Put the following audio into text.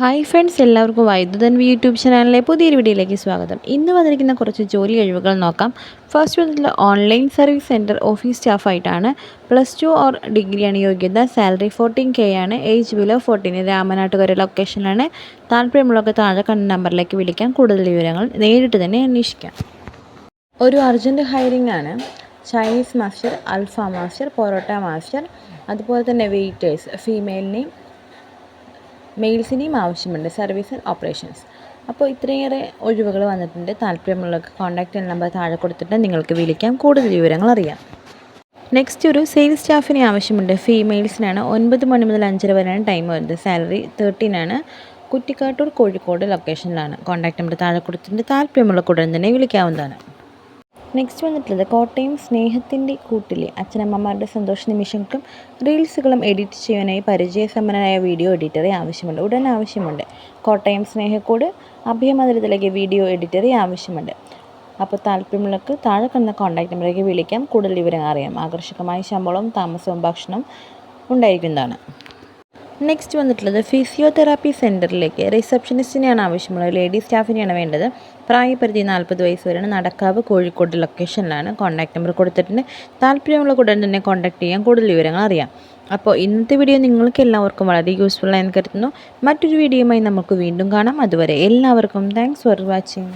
Hi friends എല്ലാവർക്കും വൈദ്യുതൻ V YouTube ചാനലിലെ പുതിയൊരു വീഡിയോയിലേക്ക് സ്വാഗതം. ഇന്ന് വന്നിരിക്കുന്ന കുറച്ച് ജോലി കഴിവുകൾ നോക്കാം. ഫസ്റ്റ് വന്നിട്ടുള്ള ഓൺലൈൻ സർവീസ് സെന്റർ ഓഫീസ് സ്റ്റാഫായിട്ടാണ് പ്ലസ് ടു ഓർ ഡിഗ്രിയാണ് യോഗ്യത. സാലറി ഫോർട്ടീൻ കെ ആണ്. ഏജ് ബിലോ ഫോർട്ടീൻ രാമനാട്ടുകര ലൊക്കേഷനിലാണ് താല്പര്യമുള്ളവർക്ക് താഴെ കണ്ട നമ്പറിലേക്ക് വിളിക്കാം. കൂടുതൽ വിവരങ്ങൾ നേരിട്ട് തന്നെ അന്വേഷിക്കാം. ഒരു അർജന്റ് ഹയറിംഗ് ആണ്. ചൈനീസ് മാസ്റ്റർ അൽഫ മാസ്റ്റർ പൊറോട്ട മാസ്റ്റർ അതുപോലെ തന്നെ വെയിറ്റേഴ്സ് ഫീമെയിലിനെയും മെയിൽസിനെയും ആവശ്യമുണ്ട് സർവീസ് ഓപ്പറേഷൻസ്. അപ്പോൾ ഇത്രയേറെ ഒഴിവുകൾ വന്നിട്ടുണ്ട്. താല്പര്യമുള്ളവർക്ക് കോൺടാക്റ്റ് നമ്പർ താഴെ കൊടുത്തിട്ട് നിങ്ങൾക്ക് വിളിക്കാം. കൂടുതൽ വിവരങ്ങൾ അറിയാം. നെക്സ്റ്റ് ഒരു സെയിൽസ് സ്റ്റാഫിനെ ആവശ്യമുണ്ട്. ഫീമെയിൽസിനാണ് ഒൻപത് മണി മുതൽ അഞ്ചര വരെയാണ് ടൈം വരുന്നത്. സാലറി തേർട്ടീൻ ആണ്. കുറ്റിക്കാട്ടൂർ കോഴിക്കോട് ലൊക്കേഷനിലാണ് കോൺടാക്ട് നമ്പർ താഴെ കൊടുത്തിട്ടുണ്ട്. താല്പര്യമുള്ള ഉടൻ തന്നെ വിളിക്കാവുന്നതാണ്. നെക്സ്റ്റ് വന്നിട്ടുള്ളത് കോട്ടയം സ്നേഹത്തിന്റെ കൂട്ടിലെ അച്ഛനമ്മമാരുടെ സന്തോഷ നിമിഷങ്ങൾക്കും റീൽസുകളും എഡിറ്റ് ചെയ്യാനായി പരിചയസമ്പന്നനായ വീഡിയോ എഡിറ്ററെ ആവശ്യമുണ്ട്. ഉടൻ ആവശ്യമുണ്ട്. കോട്ടയം സ്നേഹക്കോട് അഭയമന്ദിരത്തിലേക്ക് വീഡിയോ എഡിറ്ററെ ആവശ്യമുണ്ട്. അപ്പോൾ താല്പര്യമുള്ളവർക്ക് താഴെ കണ്ട കോൺടാക്ട് നമ്പറിലേക്ക് വിളിക്കാം. കൂടുതൽ വിവരങ്ങൾ അറിയാം. ആകർഷകമായ ശമ്പളവും താമസവും ഭക്ഷണവും ഉണ്ടായിരിക്കുന്നതാണ്. നെക്സ്റ്റ് വന്നിട്ടുള്ളത് ഫിസിയോതെറാപ്പി സെന്ററിലേക്ക് റിസപ്ഷനിസ്റ്റിനെയാണ് ആവശ്യമുള്ളത്. ലേഡി സ്റ്റാഫിനെയാണ് വേണ്ടത്. പ്രായപരിധി നാൽപ്പത് വയസ്സ് വരെയാണ്. നടക്കാവ് കോഴിക്കോട് ലൊക്കേഷനിലാണ് കോൺടാക്ട് നമ്പർ കൊടുത്തിട്ടുണ്ട്. താല്പര്യമുള്ള ഉടൻ തന്നെ കോൺടാക്ട് ചെയ്യാൻ കൂടുതൽ വിവരങ്ങൾ അറിയാം. അപ്പോൾ ഇന്നത്തെ വീഡിയോ നിങ്ങൾക്ക് എല്ലാവർക്കും വളരെ യൂസ്ഫുൾ ആയി കരുതുന്നു. മറ്റൊരു വീഡിയോയുമായി നമുക്ക് വീണ്ടും കാണാം. അതുവരെ എല്ലാവർക്കും താങ്ക്സ് ഫോർ വാച്ചിങ്